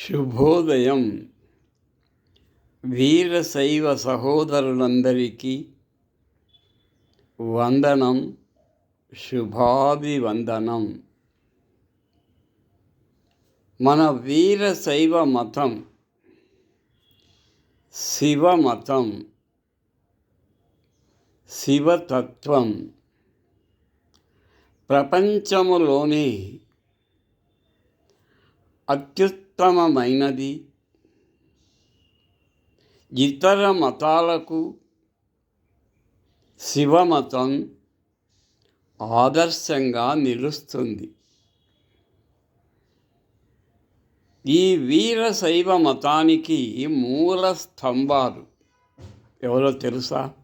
శుభోదయం. వీరశైవ సహోదరులందరికీ వందనం శుభాభివందనం. మన వీరశైవ మతం శివ మతం శివతత్వం అత్యుత్త ఉత్తమమైనది. ఇతర మతాలకు శివమతం ఆదర్శంగా నిలుస్తుంది. ఈ వీరశైవ మతానికి మూల స్తంభాలు. ఎవరో తెలుసా?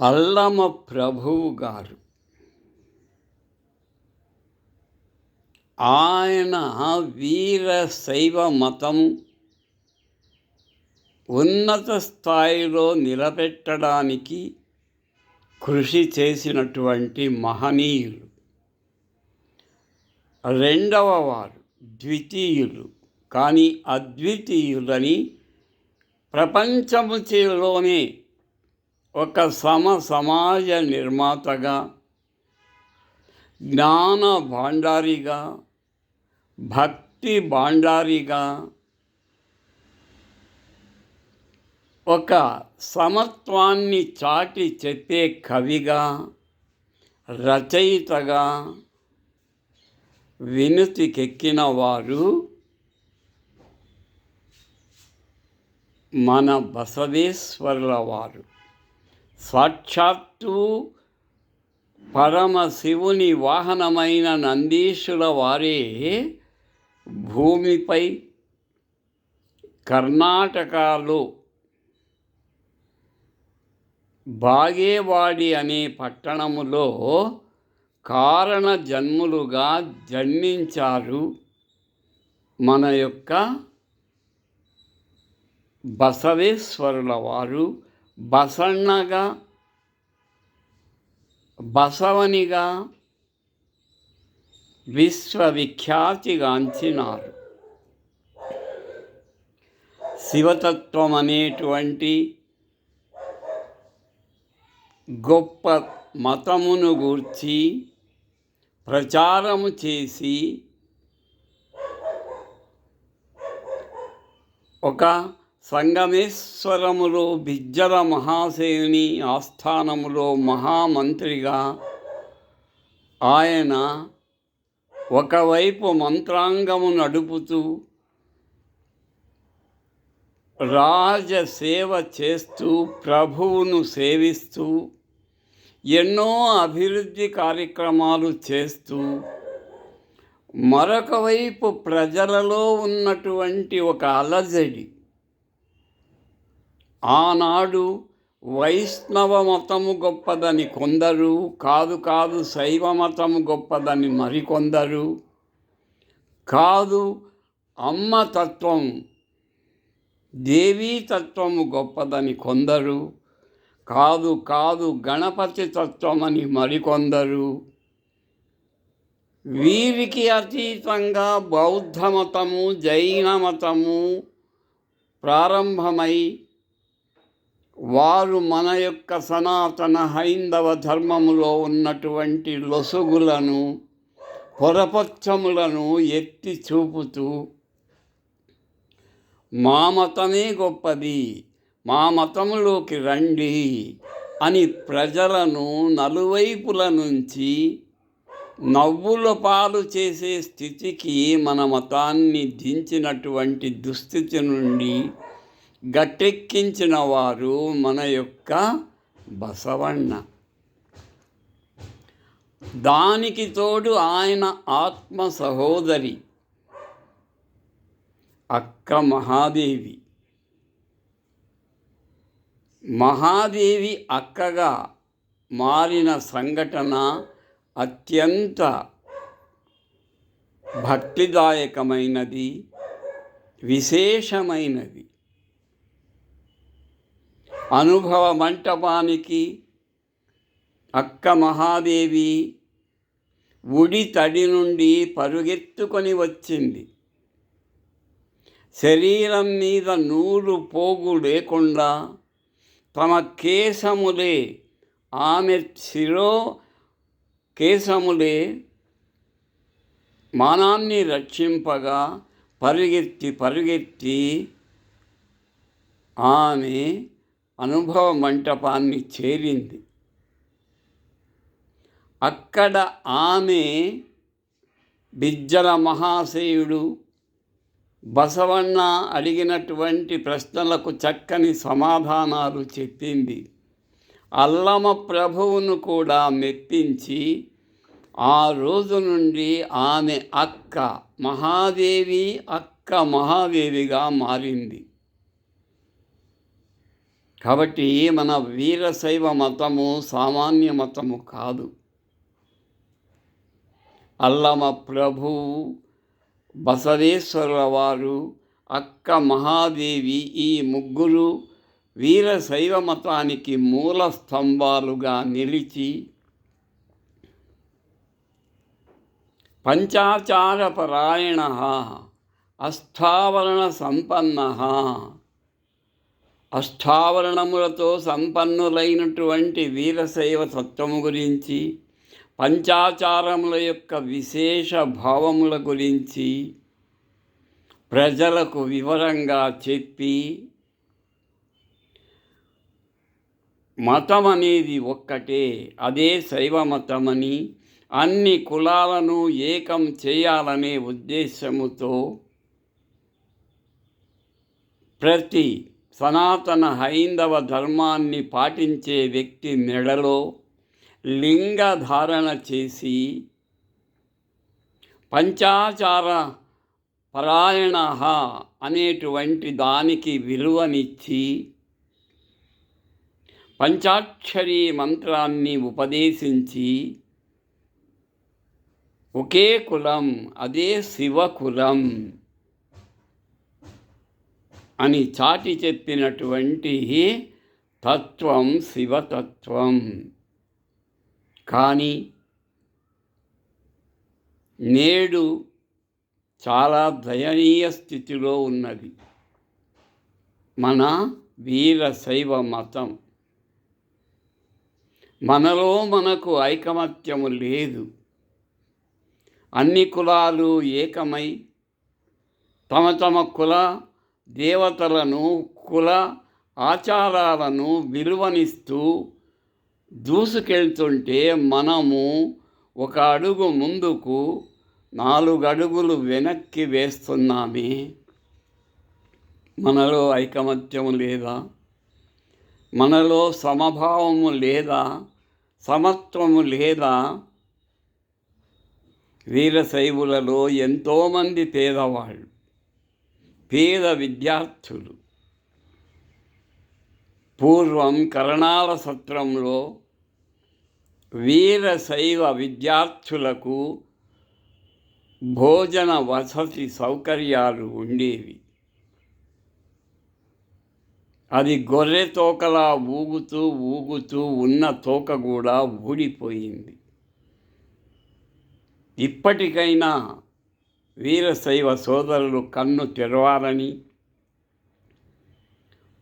అల్లమ ప్రభువు గారు. ఆయన వీర శైవ మతం ఉన్నత స్థాయిలో నిలబెట్టడానికి కృషి చేసినటువంటి మహనీయులు. రెండవ వారు ద్వితీయులు కానీ అద్వితీయులని ప్రపంచములోనే ఒక సమ సమాజ నిర్మాతగా జ్ఞాన భాండారిగా భక్తి భాండారిగా ఒక సమత్వాన్ని చాటి చెప్పే కవిగా రచయితగా వినుతికెక్కిన వారు మన బసవేశ్వరుల వారు సాక్షాత్తు పరమశివుని వాహనమైన నందీశుల వారే భూమిపై కర్ణాటకలో బాగేవాడి అనే పట్టణములో కారణ జన్ములుగా జన్మించారు మన యొక్క బసవేశ్వరుల వారు. బసన్నగా బసవనిగా విశ్వవిఖ్యాతిగాంచినారు. శివతత్వం అనేటువంటి గొప్ప మతమును గూర్చి ప్రచారము చేసి ఒక సంగమేశ్వరములో బిజ్జల మహాసేని ఆస్థానములో మహామంత్రిగా ఆయన ఒకవైపు మంత్రాంగము నడుపుతూ రాజసేవ చేస్తూ ప్రభువును సేవిస్తూ ఎన్నో అభివృద్ధి కార్యక్రమాలు చేస్తూ మరొక వైపు ప్రజలలో ఉన్నటువంటి ఒక అలజడి. ఆనాడు వైష్ణవ మతము గొప్పదని కొందరు కాదు కాదు శైవ మతము గొప్పదని మరికొందరు. కాదు అమ్మ తత్వం దేవీ తత్వము గొప్పదని కొందరు. కాదు కాదు గణపతి తత్వమని మరికొందరు. వీరికి అతీతంగా బౌద్ధ మతము జైన మతము ప్రారంభమై వారు మన యొక్క సనాతన హైందవ ధర్మములో ఉన్నటువంటి లొసుగులను పొరపచ్చములను ఎత్తి చూపుతూ మా మతమే గొప్పది మా మతములోకి రండి అని ప్రజలను నలువైపుల నుంచి నవ్వుల పాలు చేసే స్థితికి మన మతాన్ని దించినటువంటి దుస్థితి నుండి గట్టెక్కించిన వారు మన యొక్క బసవಣ್ణ దానికి తోడు ఆయన ఆత్మ సహోదరి అక్క మహాదేవి. మహాదేవి అక్కగా మారిన సంఘటన అత్యంత భక్తిదాయకమైనది విశేషమైనది. అనుభవ మంటపానికి అక్క మహాదేవి ఉడి తడి నుండి పరుగెత్తుకొని వచ్చింది. శరీరం మీద నూలు పోగు లేకుండా తమ కేశములే ఆమె శిరో కేశములే మానాన్ని రక్షింపగా పరుగెత్తి పరుగెత్తి ఆమె అనుభవ మంటపాన్ని చేరింది. అక్కడ ఆమె బిజ్జల మహాశయుడు బసవన్న అడిగినటువంటి ప్రశ్నలకు చక్కని సమాధానాలు చెప్పింది. అల్లమ ప్రభువును కూడా మెప్పించి ఆ రోజు నుండి ఆమె అక్క మహాదేవి అక్క మహాదేవిగా మారింది. కాబట్టి మన వీరశైవ మతము సామాన్య మతము కాదు. అల్లమ ప్రభు బసవేశ్వరుల వారు అక్క మహాదేవి ఈ ముగ్గురు వీరశైవ మతానికి మూల స్తంభాలుగా నిలిచి పంచాచారపరాయణ అష్టావరణ సంపన్న అష్టావరణములతో సంపన్నులైనటువంటి వీరశైవ తత్వము గురించి పంచాచారముల యొక్క విశేష భావముల గురించి ప్రజలకు వివరంగా చెప్పి మతం అనేది ఒక్కటే అదే శైవ మతమని అన్ని కులాలను ఏకం చేయాలనే ఉద్దేశముతో ప్రతి సనాతన హైందవ ధర్మాన్ని పాటించే వ్యక్తి మెడలో లింగ ధారణ చేసి పంచాచార పరాయణ అనేటువంటి దానికి విలువనిచ్చి పంచాక్షరీ మంత్రాన్ని ఉపదేశించి ఒకే కులం అదే శివకులం అని చాటి చెప్పినటువంటి తత్వం శివతత్వం. కానీ నేడు చాలా దయనీయ స్థితిలో ఉన్నది. మన వీర శైవ మతం. మనలో మనకు ఐకమత్యము లేదు. అన్ని కులాలు ఏకమై తమ తమ కుల దేవతలను కుల ఆచారాలను విలువనిస్తూ దూసుకెళ్తుంటే మనము ఒక అడుగు ముందుకు నాలుగు అడుగులు వెనక్కి వేస్తున్నామే. మనలో ఐకమత్యము లేదా? మనలో సమభావము లేదా? సమత్వము లేదా? వీరశైవులలో ఎంతోమంది పేదవాళ్ళు పేద విద్యార్థులు. పూర్వం కరణాల సత్రంలో వీరశైవ విద్యార్థులకు భోజన వసతి సౌకర్యాలు ఉండేవి. అది గొర్రె తోకలా ఊగుతూ ఊగుతూ ఉన్న తోక కూడా ఊడిపోయింది. ఇప్పటికైనా వీరశైవ సోదరులు కన్ను తెరవాలని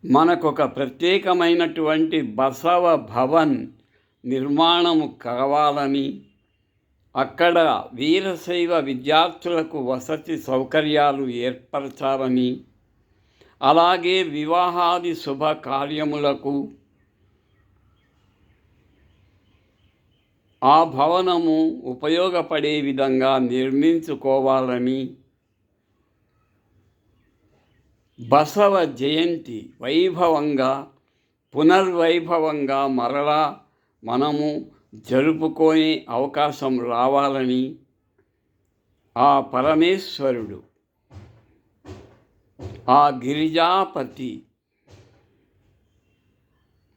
మనకొక ప్రత్యేకమైనటువంటి బసవ భవన్ నిర్మాణము కావాలని అక్కడ వీరశైవ విద్యార్థులకు వసతి సౌకర్యాలు ఏర్పరచాలని అలాగే వివాహాది శుభ ఆ భవనము ఉపయోగపడే విధంగా నిర్మించుకోవాలని బసవ జయంతి వైభవంగా పునర్వైభవంగా మరలా మనము జరుపుకునే అవకాశం రావాలని ఆ పరమేశ్వరుడు ఆ గిరిజాపతి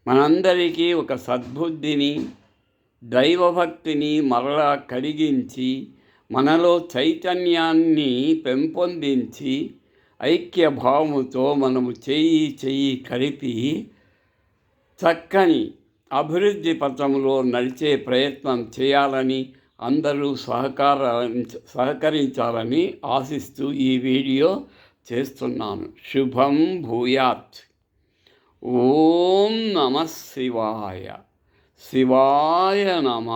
మనందరికీ ఒక సద్బుద్ధిని దైవభక్తిని మరలా కలిగించి మనలో చైతన్యాన్ని పెంపొందించి ఐక్యభావముతో మనము చెయ్యి చెయ్యి కలిపి చక్కని అభివృద్ధి పథంలో నడిచే ప్రయత్నం చేయాలని అందరూ సహకార సహకరించాలని ఆశిస్తూ ఈ వీడియో చేస్తున్నాను. శుభం భూయాత్. ఓం నమ శివాయ. శివాయ నమ